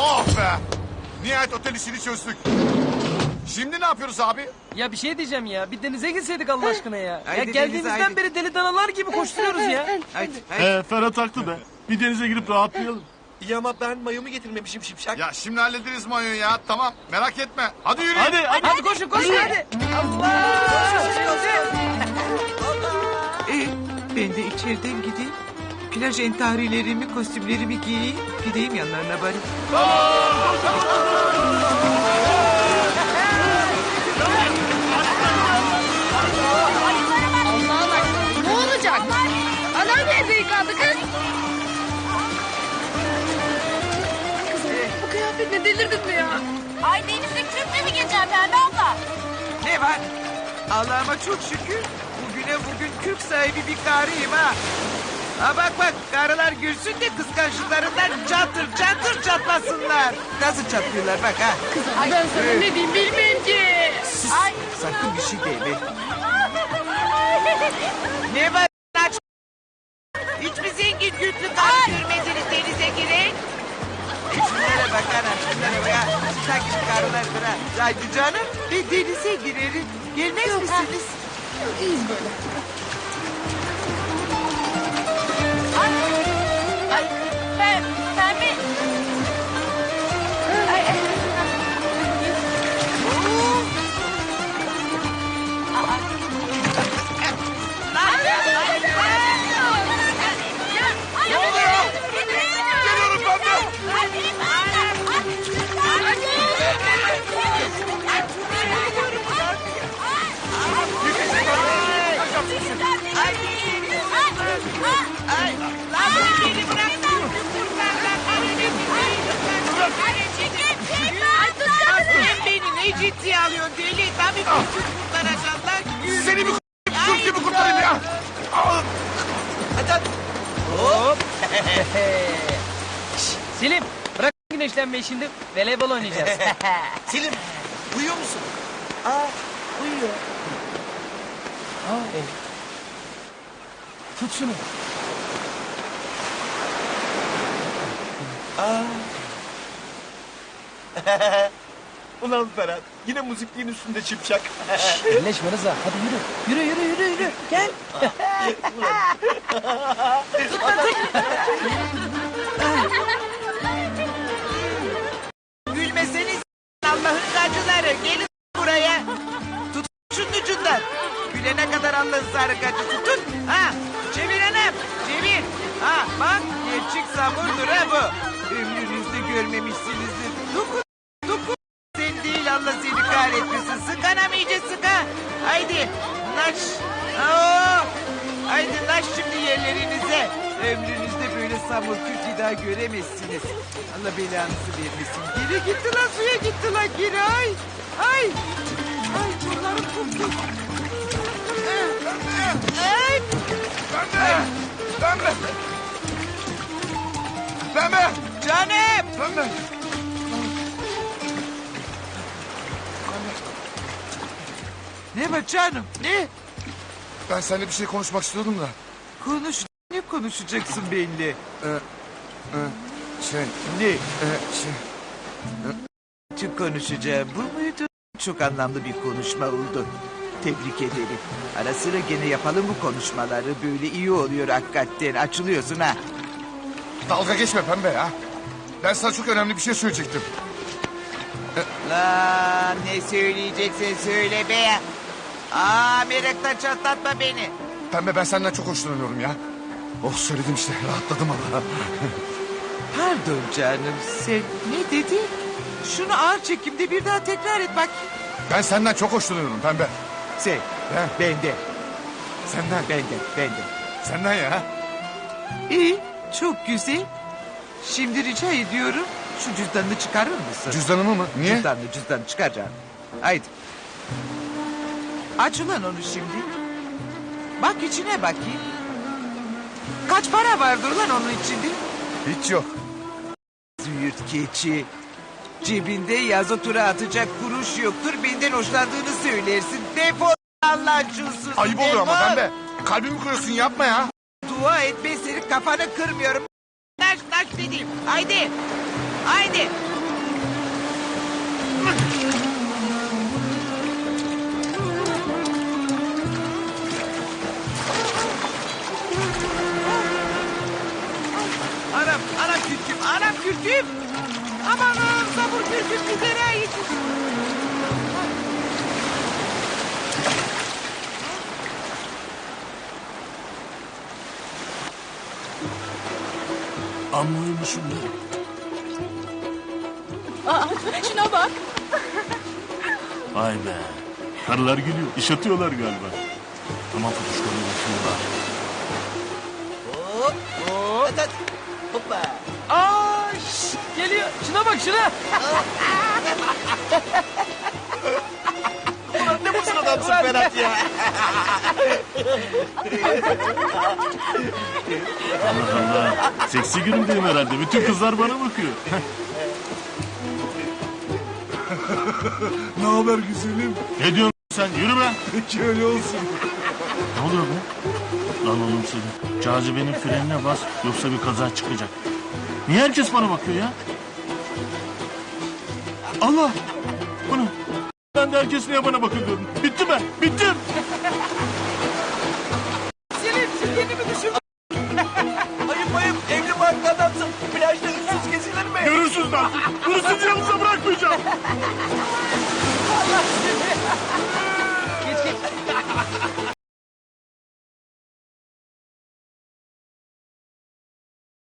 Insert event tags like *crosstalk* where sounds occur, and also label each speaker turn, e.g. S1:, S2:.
S1: Oh be! Nihayet otel işini çözdük. Şimdi ne yapıyoruz abi?
S2: Ya bir şey diyeceğim ya. Bir denize gitseydik Allah aşkına ya. ya
S3: Haydi
S2: geldiğimizden
S3: denize, haydi.
S2: beri deli danalar gibi koşturuyoruz ya.
S3: Haydi, haydi.
S4: He Ferhat haklı be. Bir denize girip rahatlayalım.
S3: İyi ama ben mayomu getirmemişim şimşak.
S1: Ya şimdi hallederiz mayoyu ya. Tamam merak etme. Hadi yürü.
S4: Hadi hadi.
S2: Hadi koşun koşun hadi.
S5: Ee, ben de içeriden gideyim. Plaj entarilerimi, kostümlerimi giyeyim. Gideyim yanlarına bari.
S6: Ne olacak? Adam nerede yıkandı kız? Kızım bu kıyafetle delirdin mi ya?
S7: Ay denizde kürkle mi geçer Pembe abla?
S5: Ne var? Allah'ıma çok şükür. Bugüne bugün kürk sahibi bir karıyım ha. Ha bak bak karılar görsün de kıskançlıklarından çatır çatır çatlasınlar. Nasıl çatlıyorlar bak ha.
S6: Kızım ben sana ne diyeyim bilmiyorum ki.
S7: Ay.
S5: Sakın bir şey deme. Ne var aç? Hiç mi zengin gütlü karı görmediniz denize girin? E şunlara bak anam şunlara bak. ha. Çıta gibi karılardır ha. Haydi canım bir denize girelim. Gelmez misiniz?
S6: İyiyiz böyle.
S5: Ciddiye alıyorsun deli? Tabii bütün kurtaracaklar. Yürü.
S1: Seni bir Türk gibi kurtarayım ya. Al. *laughs*
S2: Selim bırak güneşlenmeyi şimdi. Voleybol oynayacağız. *laughs*
S3: Selim uyuyor musun?
S2: Aa uyuyor. Aa, e. Tut şunu. *laughs*
S3: Ulan Ferhat yine müzikliğin üstünde şimşak.
S2: Birleşme Rıza. Hadi yürü. Yürü yürü yürü yürü. Gel. *laughs*
S5: Gülmeseniz Allah'ın gacıları. Gelin buraya. Tut şunun ucundan. Gülene kadar Allah'ın sarı gacısı. Tut. Ha. Çevir hanım. Çevir. Ha bak gerçek samurdur ha bu. Ömrünüzde görmemişsinizdir. Dokun. Haydi. Naş. Oo. Haydi naş şimdi yerlerinize. Ömrünüzde böyle samur kürk daha göremezsiniz. Allah belanızı vermesin. Geri gitti lan suya gitti lan geri ay. Ay. Ay bunların kurtu. Ay.
S1: Pembe. Pembe. Pembe.
S5: Canım.
S1: Pembe.
S5: Ne var canım ne?
S1: Ben seninle bir şey konuşmak istiyordum da.
S5: Konuş. Ne konuşacaksın benimle?
S1: Şey,
S5: Ne?
S1: e, şey.
S5: Çok konuşacağım. Bu muydu? Çok anlamlı bir konuşma oldu. Tebrik ederim. Ara sıra gene yapalım bu konuşmaları. Böyle iyi oluyor hakikaten. Açılıyorsun ha.
S1: Dalga geçme pembe ya. Ben sana çok önemli bir şey söyleyecektim.
S5: Lan ne söyleyeceksen söyle be. Aa meraktan çatlatma beni.
S1: Pembe ben senden çok hoşlanıyorum ya. Oh söyledim işte rahatladım Allah. *laughs*
S5: Pardon canım sen ne dedin? Şunu ağır çekimde bir daha tekrar et bak.
S1: Ben senden çok hoşlanıyorum pembe.
S5: Sen,
S1: He?
S5: bende,
S1: Senden.
S5: bende, bende.
S1: Senden ya.
S5: İyi, çok güzel. Şimdi rica ediyorum şu cüzdanını çıkarır mısın?
S1: Cüzdanımı mı? Niye?
S5: Cüzdanını cüzdanını çıkar canım. Haydi. Aç ulan onu şimdi. Bak içine bakayım. Kaç para vardır lan onun içinde?
S1: Hiç yok.
S5: Züğürt keçi. Cebinde yazı tura atacak kuruş yoktur. Benden hoşlandığını söylersin. Defol Allah çulsuz.
S1: Ayıp oluyor ama
S5: defol.
S1: pembe. Kalbimi kırıyorsun yapma ya.
S5: Dua et ben senin kafanı kırmıyorum. Naş naş dediğim. Haydi. Haydi. Amanım sabır kürküm güzere yetiş.
S4: Amma uyumuşum ya.
S7: Aa, şuna bak.
S4: Vay be. Karılar gülüyor. İş atıyorlar galiba. Aman tutuşkanı bakıyorlar.
S5: Hop hop. Hoppa.
S2: Geliyor. Şuna bak şuna.
S3: Ne mutlu adamsın Ferhat ya.
S4: Allah Allah. Seksi günümdeyim herhalde. Bütün kızlar bana bakıyor.
S1: Ne haber güzelim?
S4: ne diyorsun sen? Yürü be.
S1: Peki öyle olsun.
S4: Ne oluyor be? Lan oğlum seni. Cazibenin frenine bas yoksa bir kaza çıkacak. Niye herkes bana bakıyor ya? Allah! Bana! Ben de herkes niye bana bakıyor diyorum. Bitti mi? Bittim!
S5: Selim
S2: sirkeni
S5: mi
S2: düşürdün? *laughs*
S3: ayıp ayıp evli barklı adamsın. Plajda ıssız gezilir mi?
S4: Görürsünüz lan! Bunu sizin yanınıza bırakmayacağım. *laughs* Allah seni!
S2: geç geç.